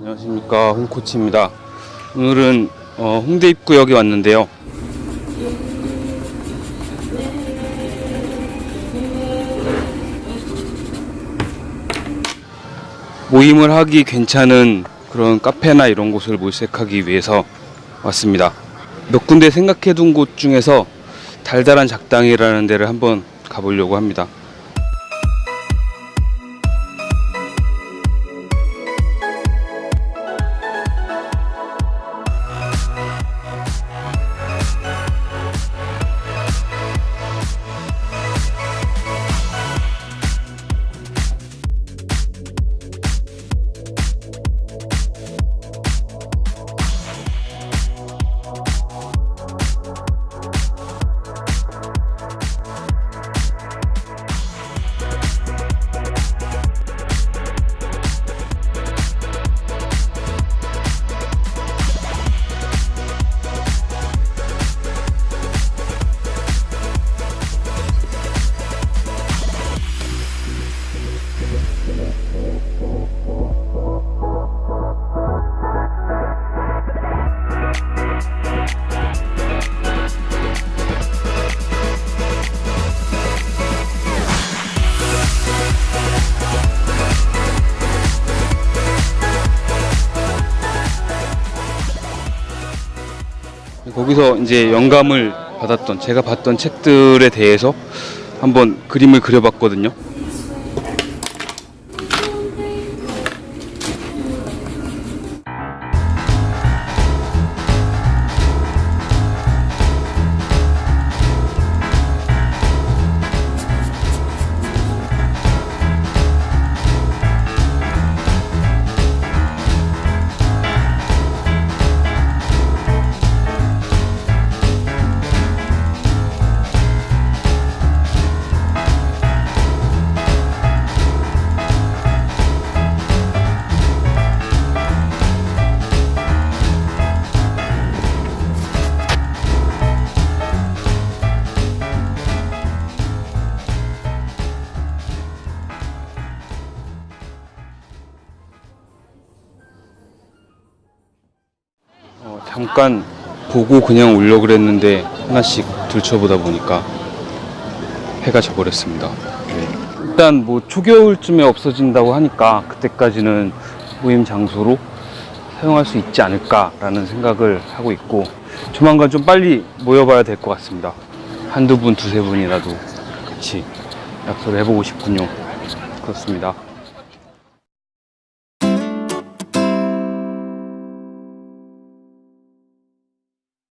안녕하십니까 홍코치입니다. 오늘은 어, 홍대 입구역에 왔는데요. 모임을 하기 괜찮은 그런 카페나 이런 곳을 모색하기 위해서 왔습니다. 몇 군데 생각해 둔 곳 중에서 달달한 작당이라는 데를 한번 가보려고 합니다. 거기서 이제 영감을 받았던 제가 봤던 책들에 대해서 한번 그림을 그려봤거든요. 잠깐 보고 그냥 오려고 그랬는데 하나씩 들춰보다 보니까 해가 져버렸습니다. 네. 일단 뭐 초겨울쯤에 없어진다고 하니까 그때까지는 모임 장소로 사용할 수 있지 않을까라는 생각을 하고 있고 조만간 좀 빨리 모여봐야 될 것 같습니다. 한두 분, 두세 분이라도 같이 약속을 해보고 싶군요. 그렇습니다.